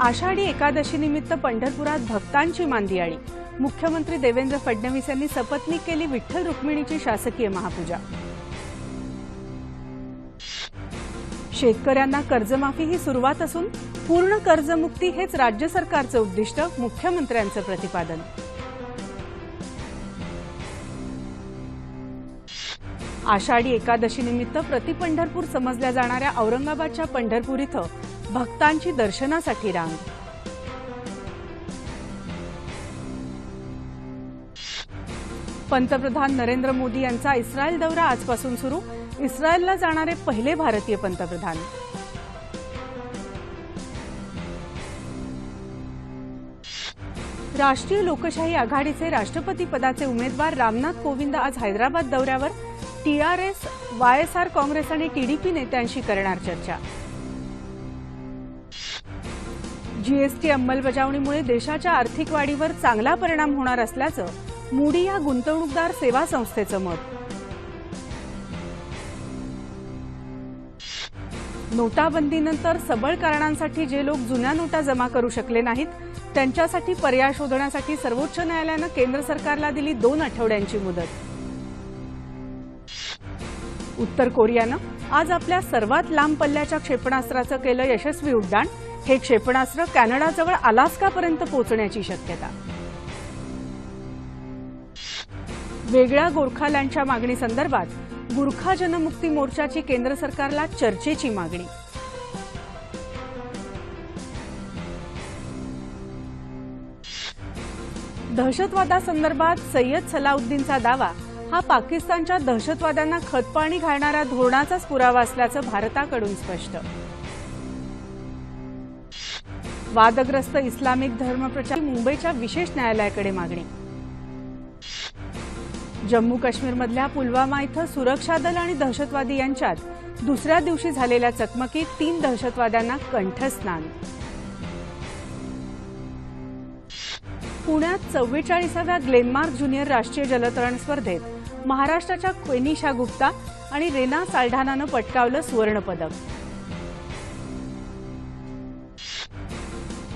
आषाढी एकादशी निमित्त पंढरपुरात भक्तांची मांदियाळी मुख्यमंत्री देवेंद्र फडणवीस यांनी सपत्नीक केली विठ्ठल रुक्मिणीची शासकीय महापूजा. शेतकऱ्यांना कर्जमाफी ही सुरुवात असून पूर्ण कर्जमुक्ती हेच राज्य सरकारचं उद्दिष्ट मुख्यमंत्र्यांचं प्रतिपादन. आषाढी एकादशी निमित्त प्रतिपंढरपूर समजल्या जाणाऱ्या औरंगाबादच्या पंढरपूर इथं भक्तांची दर्शनासाठी रांग. पंतप्रधान नरेंद्र मोदी यांचा इस्रायल दौरा आजपासून सुरू. इस्रायलला जाणारे पहिले भारतीय पंतप्रधान. राष्ट्रीय लोकशाही आघाडीचे राष्ट्रपती पदाचे उमेदवार रामनाथ कोविंद आज हैदराबाद दौऱ्यावर. टीआरएस वायएसआर काँग्रेस आणि टीडीपी नेत्यांशी करणार चर्चा. जीएसटी अंमलबजावणीमुळे देशाच्या आर्थिक वाढीवर चांगला परिणाम होणार असल्याचं मूडी या गुंतवणूकदार सेवा संस्थेचं मत. नोटाबंदीनंतर सबळ कारणांसाठी जे लोक जुन्या नोटा जमा करू शकले नाहीत त्यांच्यासाठी पर्याय शोधण्यासाठी सर्वोच्च न्यायालयानं केंद्र सरकारला दिली दोन आठवड्यांची मुदत. उत्तर कोरियानं आज आपल्या सर्वात लांब पल्ल्याच्या क्षेपणास्त्राचं केलं यशस्वी उड्डाण हे क्षेपणास्त्र कॅनडाजवळ अलास्कापर्यंत पोहोचण्याची शक्यता. वेगळ्या गोरखालँडच्या मागणीसंदर्भात गुरखा जनमुक्ती मोर्चाची केंद्र सरकारला चर्चेची मागणी. दहशतवादासंदर्भात सय्यद सलाउद्दीनचा दावा हा पाकिस्तानच्या दहशतवाद्यांना खतपाणी घालणाऱ्या धोरणाचाच पुरावा असल्याचं भारताकडून स्पष्ट. वादग्रस्त इस्लामिक धर्मप्रचार मुंबईच्या विशेष न्यायालयाकडे मागणी. जम्मू काश्मीरमधल्या पुलवामा इथं सुरक्षा दल आणि दहशतवादी यांच्यात दुसऱ्या दिवशी झालेल्या चकमकीत तीन दहशतवाद्यांना कंठस्नान. पुण्यात चव्वेचाळीसाव्या ग्लेनमार्क ज्युनियर राष्ट्रीय जलतरण स्पर्धेत महाराष्ट्राच्या क्वेनिशा गुप्ता आणि रेना साल्ढानानं पटकावलं सुवर्णपदक.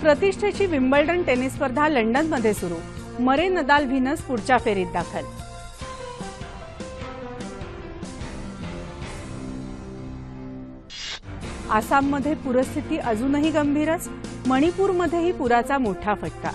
प्रतिष्ठेची विम्बल्डन टेनिस स्पर्धा लंडनमध्ये सुरू. मरे नदाल व्हिनस पुढच्या फेरीत दाखल. आसाममध्ये पूरस्थिती अजूनही गंभीरच. मणिपूरमध्येही पुराचा मोठा फटका.